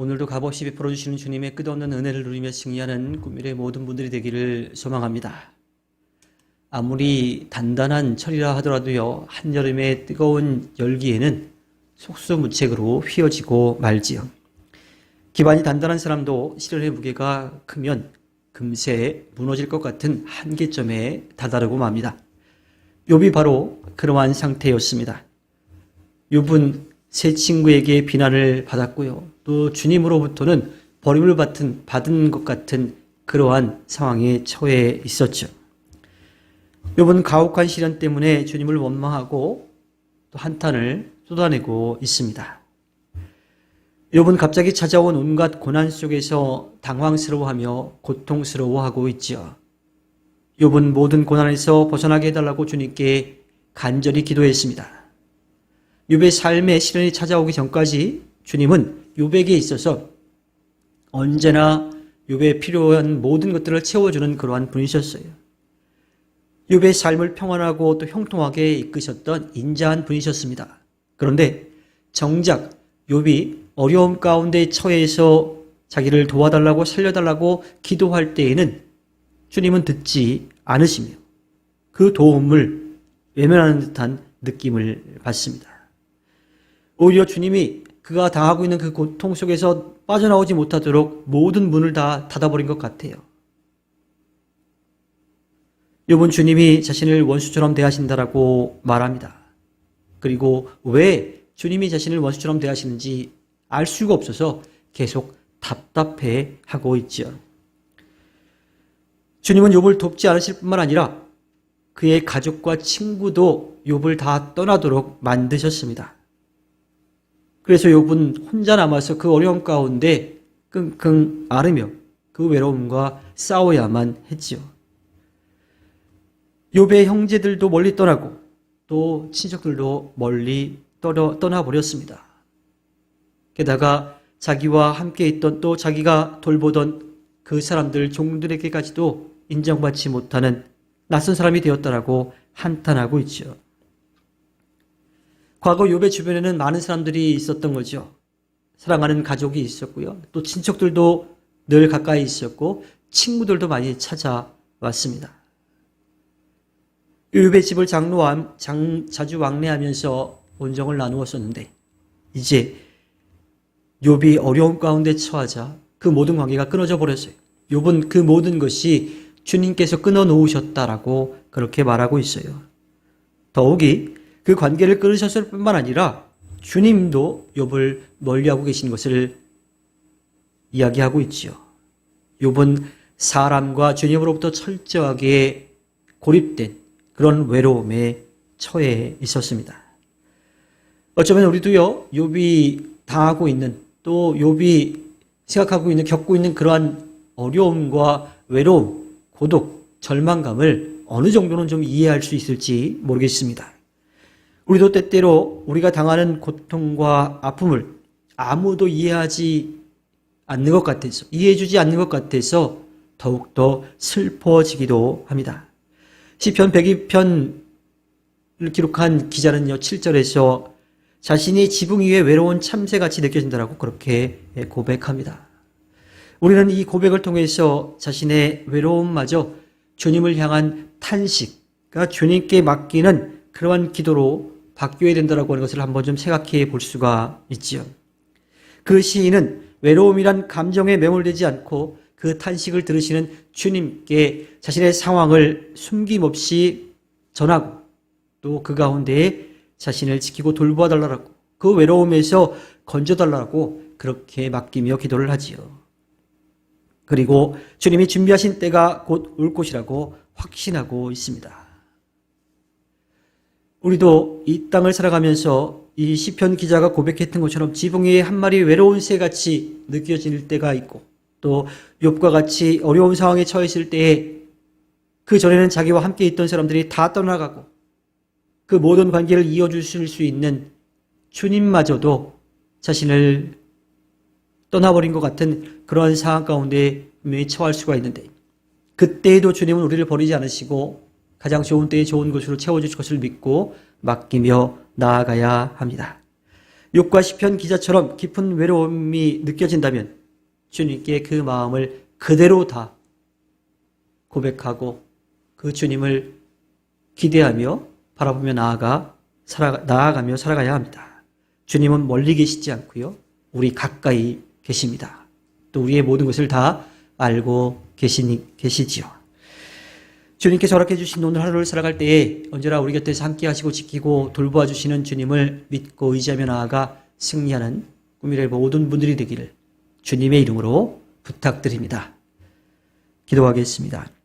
오늘도 값없이 베풀어 주시는 주님의 끝없는 은혜를 누리며 승리하는 꿈일의 모든 분들이 되기를 소망합니다. 아무리 단단한 철이라 하더라도요, 한여름의 뜨거운 열기에는 속수무책으로 휘어지고 말지요. 기반이 단단한 사람도 시련의 무게가 크면 금세 무너질 것 같은 한계점에 다다르고 맙니다. 욥이 바로 그러한 상태였습니다. 욥은 세 친구에게 비난을 받았고요. 또 주님으로부터는 버림을 받은, 받은 것 같은 그러한 상황에 처해 있었죠. 욥은 가혹한 시련 때문에 주님을 원망하고 또 한탄을 쏟아내고 있습니다. 욥은 갑자기 찾아온 온갖 고난 속에서 당황스러워하며 고통스러워하고 있지요. 욥은 모든 고난에서 벗어나게 해달라고 주님께 간절히 기도했습니다. 욥의 삶에 시련이 찾아오기 전까지 주님은 욥에게 있어서 언제나 욥의 필요한 모든 것들을 채워주는 그러한 분이셨어요. 욥의 삶을 평안하고 또 형통하게 이끄셨던 인자한 분이셨습니다. 그런데 정작 욥이 어려움 가운데 처해서 자기를 도와달라고 살려달라고 기도할 때에는 주님은 듣지 않으시며 그 도움을 외면하는 듯한 느낌을 받습니다. 오히려 주님이 그가 당하고 있는 그 고통 속에서 빠져나오지 못하도록 모든 문을 다 닫아버린 것 같아요. 욥은 주님이 자신을 원수처럼 대하신다라고 말합니다. 그리고 왜 주님이 자신을 원수처럼 대하시는지 알 수가 없어서 계속 답답해 하고 있죠. 주님은 욥을 돕지 않으실 뿐만 아니라 그의 가족과 친구도 욥을 다 떠나도록 만드셨습니다. 그래서 욥은 혼자 남아서 그 어려움 가운데 끙끙 앓으며 그 외로움과 싸워야만 했지요. 욥의 형제들도 멀리 떠나고 또 친척들도 멀리 떠나, 떠나버렸습니다. 게다가 자기와 함께 있던 또 자기가 돌보던 그 사람들 종들에게까지도 인정받지 못하는 낯선 사람이 되었다라고 한탄하고 있죠. 과거 욥의 주변에는 많은 사람들이 있었던 거죠. 사랑하는 가족이 있었고요. 또 친척들도 늘 가까이 있었고 친구들도 많이 찾아왔습니다. 욥의 집을 장로 장, 자주 왕래하면서 온정을 나누었었는데 이제 욥이 어려움 가운데 처하자 그 모든 관계가 끊어져 버렸어요. 욥은 그 모든 것이 주님께서 끊어 놓으셨다라고 그렇게 말하고 있어요. 더욱이 그 관계를 끊으셨을 뿐만 아니라 주님도 욥을 멀리하고 계신 것을 이야기하고 있지요. 욥은 사람과 주님으로부터 철저하게 고립된 그런 외로움에 처해 있었습니다. 어쩌면 우리도요, 욥이 당하고 있는 또 욥이 생각하고 있는 겪고 있는 그러한 어려움과 외로움, 고독, 절망감을 어느 정도는 좀 이해할 수 있을지 모르겠습니다. 우리도 때때로 우리가 당하는 고통과 아픔을 아무도 이해하지 않는 것 같아서, 이해해주지 않는 것 같아서 더욱더 슬퍼지기도 합니다. 시편 102편을 기록한 기자는요, 7절에서 자신이 지붕 위에 외로운 참새같이 느껴진다라고 그렇게 고백합니다. 우리는 이 고백을 통해서 자신의 외로움마저 주님을 향한 탄식, 그러니까 주님께 맡기는 그러한 기도로 바뀌어야 된다라고 하는 것을 한번 좀 생각해 볼 수가 있지요. 그 시인은 외로움이란 감정에 매몰되지 않고 그 탄식을 들으시는 주님께 자신의 상황을 숨김없이 전하고 또 그 가운데에 자신을 지키고 돌보아 달라고 그 외로움에서 건져 달라고 그렇게 맡기며 기도를 하지요. 그리고 주님이 준비하신 때가 곧 올 것이라고 확신하고 있습니다. 우리도 이 땅을 살아가면서 이 시편 기자가 고백했던 것처럼 지붕 위에 한 마리 외로운 새 같이 느껴질 때가 있고 또 욥과 같이 어려운 상황에 처했을 때에 그 전에는 자기와 함께 있던 사람들이 다 떠나가고 그 모든 관계를 이어주실 수 있는 주님마저도 자신을 떠나버린 것 같은 그러한 상황 가운데 분명히 처할 수가 있는데 그때에도 주님은 우리를 버리지 않으시고 가장 좋은 때에 좋은 것으로 채워주실 것을 믿고 맡기며 나아가야 합니다. 욕과 시편 기자처럼 깊은 외로움이 느껴진다면 주님께 그 마음을 그대로 다 고백하고 그 주님을 기대하며 바라보며 나아가 살아 나아가며 살아가야 합니다. 주님은 멀리 계시지 않고요. 우리 가까이 계십니다. 또 우리의 모든 것을 다 알고 계시니 계시지요. 주님께서 허락해 주신 오늘 하루를 살아갈 때에 언제나 우리 곁에서 함께 하시고 지키고 돌보아 주시는 주님을 믿고 의지하며 나아가 승리하는 꿈이를 모든 분들이 되기를 주님의 이름으로 부탁드립니다. 기도하겠습니다.